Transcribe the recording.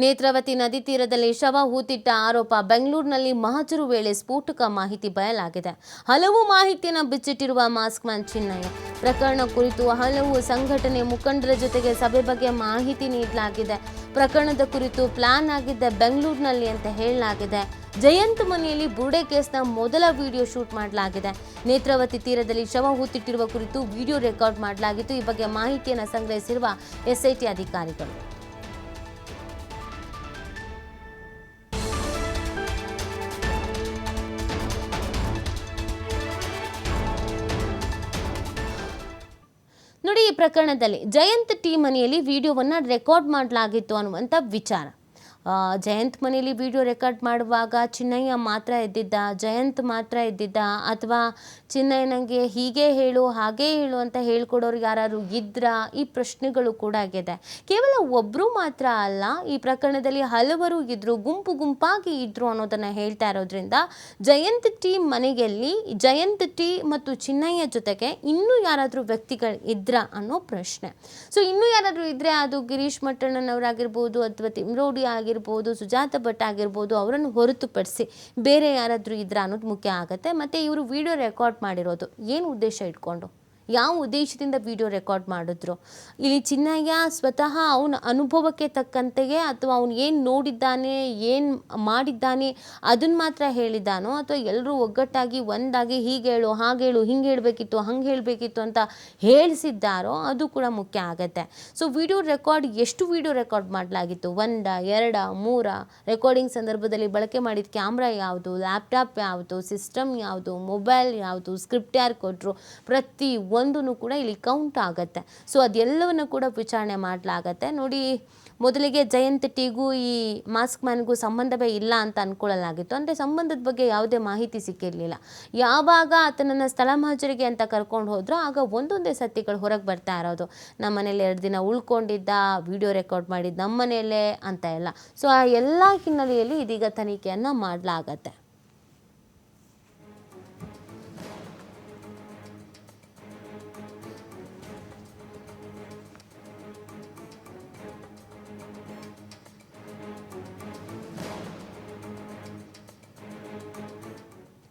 ನೇತ್ರಾವತಿ ನದಿ ತೀರದಲ್ಲಿ ಶವ ಹೂತಿಟ್ಟ ಆರೋಪ ಬೆಂಗಳೂರಿನಲ್ಲಿ ಮಹಜರು ವೇಳೆ ಸ್ಫೋಟಕ ಮಾಹಿತಿ ಬಯಲಾಗಿದೆ. ಹಲವು ಮಾಹಿತಿಯನ್ನು ಬಿಚ್ಚಿಟ್ಟಿರುವ ಮಾಸ್ಕ್ ಮ್ಯಾನ್ ಚಿನ್ನಯ್ಯ. ಪ್ರಕರಣ ಕುರಿತು ಹಲವು ಸಂಘಟನೆ ಮುಖಂಡರ ಜೊತೆಗೆ ಸಭೆ ಬಗ್ಗೆ ಮಾಹಿತಿ ನೀಡಲಾಗಿದೆ. ಪ್ರಕರಣದ ಕುರಿತು ಪ್ಲಾನ್ ಆಗಿದ್ದ ಬೆಂಗಳೂರಿನಲ್ಲಿ ಅಂತ ಹೇಳಲಾಗಿದೆ. ಜಯಂತ್ ಮನೆಯಲ್ಲಿ ಬುರುಡೆ ಕೇಸ್ನ ಮೊದಲ ವಿಡಿಯೋ ಶೂಟ್ ಮಾಡಲಾಗಿದೆ. ನೇತ್ರಾವತಿ ತೀರದಲ್ಲಿ ಶವ ಹೂತಿಟ್ಟಿರುವ ಕುರಿತು ವಿಡಿಯೋ ರೆಕಾರ್ಡ್ ಮಾಡಲಾಗಿತ್ತು. ಈ ಬಗ್ಗೆ ಮಾಹಿತಿಯನ್ನು ಸಂಗ್ರಹಿಸಿರುವ ಎಸ್ಐಟಿ ಅಧಿಕಾರಿಗಳು. ನೋಡಿ ಈ ಪ್ರಕರಣದಲ್ಲಿ ಜಯಂತ್ ಟಿ ಮನೆಯಲ್ಲಿ ವಿಡಿಯೋವನ್ನು ರೆಕಾರ್ಡ್ ಮಾಡಲಾಗಿತ್ತು ಅನ್ನುವಂಥ ವಿಚಾರ. ಜಯಂತ್ ಮನೇಲಿ ವಿಡಿಯೋ ರೆಕಾರ್ಡ್ ಮಾಡುವಾಗ ಚಿನ್ನಯ್ಯ ಮಾತ್ರ ಎದ್ದಿದ್ದ, ಜಯಂತ್ ಮಾತ್ರ ಎದ್ದಿದ್ದ, ಅಥವಾ ಚಿನ್ನಯ್ಯನಿಗೆ ಹೀಗೆ ಹೇಳು, ಹಾಗೆ ಹೇಳು ಅಂತ ಹೇಳ್ಕೊಡೋರು ಯಾರು ಇದ್ರಾ? ಈ ಪ್ರಶ್ನೆಗಳು ಕೂಡ ಆಗಿದೆ. ಕೇವಲ ಒಬ್ಬರು ಮಾತ್ರ ಅಲ್ಲ, ಈ ಪ್ರಕರಣದಲ್ಲಿ ಹಲವರು ಇದ್ರು, ಗುಂಪು ಗುಂಪಾಗಿ ಇದ್ರು ಅನ್ನೋದನ್ನ ಹೇಳ್ತಾ ಇರೋದ್ರಿಂದ ಜಯಂತ್ ಟಿ ಮನೆಯಲ್ಲಿ ಜಯಂತ್ ಟಿ ಮತ್ತು ಚಿನ್ನಯ್ಯ ಜೊತೆಗೆ ಇನ್ನೂ ಯಾರಾದರೂ ವ್ಯಕ್ತಿಗಳು ಇದ್ರ ಅನ್ನೋ ಪ್ರಶ್ನೆ. ಸೊ, ಇನ್ನೂ ಯಾರಾದರೂ ಇದ್ರೆ ಅದು ಗಿರೀಶ್ ಮಟ್ಟಣ್ಣನವರಾಗಿರ್ಬೋದು ಅಥವಾ ತಿಮ್ರೋಡಿ ಆಗಿರ್ಬೋದು, ಸುಜಾತ ಭಟ್ ಆಗಿರ್ಬೋದು, ಅವರನ್ನು ಹೊರತುಪಡಿಸಿ ಬೇರೆ ಯಾರಾದರೂ ಇದ್ರ ಅನ್ನೋದು ಮುಖ್ಯ ಆಗುತ್ತೆ. ಮತ್ತು ಇವರು ವಿಡಿಯೋ ರೆಕಾರ್ಡ್ ಮಾಡಿರೋದು, ಏನು ಉದ್ದೇಶ ಇಟ್ಕೊಂಡು? ಯಾವ ಉದ್ದೇಶದಿಂದ ವಿಡಿಯೋ ರೆಕಾರ್ಡ್ ಮಾಡಿದ್ರು? ಇಲ್ಲಿ ಚಿನ್ನಯ್ಯ ಸ್ವತಃ ಅವನ ಅನುಭವಕ್ಕೆ ತಕ್ಕಂತೆಯೇ ಅಥವಾ ಅವನು ಏನು ನೋಡಿದ್ದಾನೆ, ಏನು ಮಾಡಿದ್ದಾನೆ ಅದನ್ನು ಮಾತ್ರ ಹೇಳಿದ್ದಾನೋ ಅಥವಾ ಎಲ್ಲರೂ ಒಗ್ಗಟ್ಟಾಗಿ, ಒಂದಾಗಿ ಹೀಗೆ ಹೇಳು, ಹಾಗೆ ಹೇಳು, ಹಿಂಗೆ ಹೇಳಬೇಕಿತ್ತು, ಹಂಗೆ ಹೇಳಬೇಕಿತ್ತು ಅಂತ ಹೇಳಿಸಿದ್ದಾರೋ, ಅದು ಕೂಡ ಮುಖ್ಯ ಆಗುತ್ತೆ. ಸೊ ವಿಡಿಯೋ ರೆಕಾರ್ಡ್ ಎಷ್ಟು ವಿಡಿಯೋ ರೆಕಾರ್ಡ್ ಮಾಡಲಾಗಿತ್ತು? ಒಂದ, ಎರಡ, ಮೂರ? ರೆಕಾರ್ಡಿಂಗ್ ಸಂದರ್ಭದಲ್ಲಿ ಬಳಕೆ ಮಾಡಿದ ಕ್ಯಾಮ್ರಾ ಯಾವುದು? ಲ್ಯಾಪ್ಟಾಪ್ ಯಾವುದು? ಸಿಸ್ಟಮ್ ಯಾವುದು? ಮೊಬೈಲ್ ಯಾವುದು? ಸ್ಕ್ರಿಪ್ಟ್ ಯಾರು ಕೊಟ್ಟರು ಪ್ರತಿ ಒಂದೂ ಕೂಡ ಇಲ್ಲಿ ಕೌಂಟ್ ಆಗುತ್ತೆ. ಸೊ ಅದೆಲ್ಲವನ್ನು ಕೂಡ ವಿಚಾರಣೆ ಮಾಡಲಾಗತ್ತೆ. ನೋಡಿ, ಮೊದಲಿಗೆ ಜಯಂತ್ ಟಿಗೂ ಈ ಮಾಸ್ಕ್ ಮ್ಯಾನ್ಗೂ ಸಂಬಂಧವೇ ಇಲ್ಲ ಅಂತ ಅಂದ್ಕೊಳ್ಳಲಾಗಿತ್ತು ಅಂದರೆ ಸಂಬಂಧದ ಬಗ್ಗೆ ಯಾವುದೇ ಮಾಹಿತಿ ಸಿಕ್ಕಿರಲಿಲ್ಲ. ಯಾವಾಗ ಆತನನ್ನು ಸ್ಥಳ ಮಾಜರಿಗೆ ಅಂತ ಕರ್ಕೊಂಡು ಹೋದ್ರೋ, ಆಗ ಒಂದೊಂದೇ ಸತಿಗಳು ಹೊರಗೆ ಬರ್ತಾ ಇರೋದು. ನಮ್ಮ ಮನೇಲಿ ಎರಡು ದಿನ ಉಳ್ಕೊಂಡಿದ್ದ ವಿಡಿಯೋ ರೆಕಾರ್ಡ್ ಮಾಡಿದ್ದು ನಮ್ಮ ಮನೆಯಲ್ಲೇ ಅಂತ ಎಲ್ಲ. ಸೊ ಆ ಎಲ್ಲ ಹಿನ್ನೆಲೆಯಲ್ಲಿ ಇದೀಗ ತನಿಖೆಯನ್ನು ಮಾಡಲಾಗತ್ತೆ.